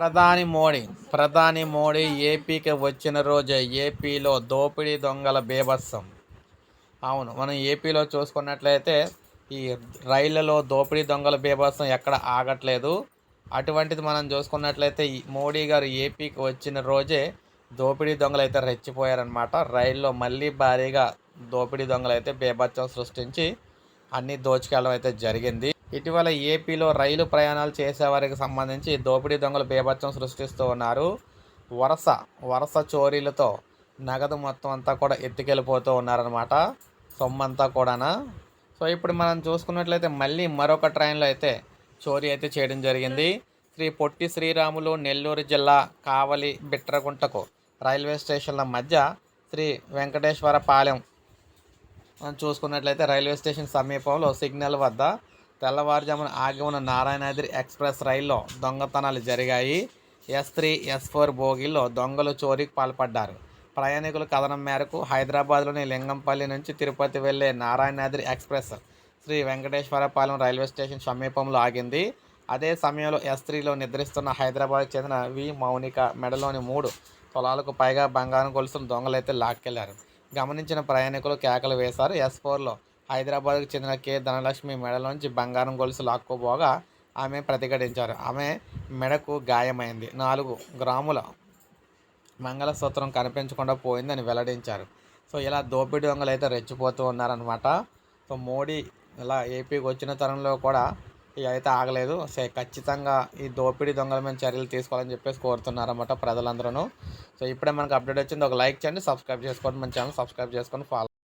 ప్రధాని మోడీ ప్రధాని మోడీ ఏపీకి వచ్చిన రోజే ఏపీలో దోపిడీ దొంగల బీభత్సం. అవును మనం ఏపీలో చూసుకున్నట్లయితే ఈ రైళ్ళలో దోపిడీ దొంగల బీభత్సం ఎక్కడ ఆగట్లేదు. అటువంటిది మనం చూసుకున్నట్లయితే ఈ మోడీ గారు ఏపీకి వచ్చిన రోజే దోపిడీ దొంగలు అయితే రెచ్చిపోయారనమాట రైల్లో మళ్ళీ భారీగా దోపిడీ దొంగలు అయితే బీభత్సం సృష్టించి అన్నీ దోచుకెళ్ళడం అయితే జరిగింది. ఇటీవల ఏపీలో రైలు ప్రయాణాలు చేసేవారికి సంబంధించి దోపిడీ దొంగలు బీభత్సం సృష్టిస్తూ ఉన్నారు. వరుస వరుస చోరీలతో నగదు మొత్తం అంతా కూడా ఎత్తుకెళ్ళిపోతూ ఉన్నారనమాట సొమ్మంతా కూడానా? సో ఇప్పుడు మనం చూసుకున్నట్లయితే మళ్ళీ మరొక ట్రైన్లో అయితే చోరీ అయితే చేయడం జరిగింది. శ్రీ పొట్టి శ్రీరాములు నెల్లూరు జిల్లా కావలి బిట్రగుంటకు రైల్వే స్టేషన్ల మధ్య శ్రీ వెంకటేశ్వర పాలెం. మనం చూసుకున్నట్లయితే రైల్వే స్టేషన్ సమీపంలో సిగ్నల్ వద్ద తెల్లవారుజామున ఆగి ఉన్న నారాయణాద్రి ఎక్స్ప్రెస్ రైల్లో దొంగతనాలు జరిగాయి. ఎస్ త్రీ ఎస్ ఫోర్ బోగిల్లో దొంగలు చోరీకి పాల్పడ్డారు. ప్రయాణికుల కథనం మేరకు హైదరాబాద్లోని లింగంపల్లి నుంచి తిరుపతి వెళ్ళే Narayanadri express Sri Venkateswarapalem railway station సమీపంలో ఆగింది. అదే సమయంలో ఎస్ త్రీలో నిద్రిస్తున్న హైదరాబాద్కు చెందిన వి మౌనిక మెడలోని మూడు తొలాలకు పైగా బంగారం గొలుసులు దొంగలైతే లాక్కెళ్ళారు. గమనించిన ప్రయాణికులు కేకలు వేశారు. ఎస్ ఫోర్లో హైదరాబాద్కు చెందిన కె. ధనలక్ష్మి మెడలోంచి బంగారం గొలుసు లాక్కోబోగా ఆమె ప్రతిఘటించారు. ఆమె మెడకు గాయమైంది. నాలుగు గ్రాముల మంగళసూత్రం కనిపించకుండా పోయిందని వెల్లడించారు. సో ఇలా దోపిడీ దొంగలు అయితే రెచ్చిపోతూ ఉన్నారనమాట సో మోడీ ఇలా ఏపీకి వచ్చిన తరంలో కూడా ఇక అయితే ఆగలేదు. సో ఖచ్చితంగా ఈ దోపిడీ దొంగల మీద చర్యలు తీసుకోవాలని చెప్పేసి కోరుతున్నారన్నమాట ప్రజలందరూ సో ఇప్పుడే మనకు అప్డేట్ వచ్చింది. ఒక లైక్ చేయండి సబ్స్క్రైబ్ చేసుకోండి. మన ఛానల్ సబ్స్క్రైబ్ చేసుకొని ఫాలో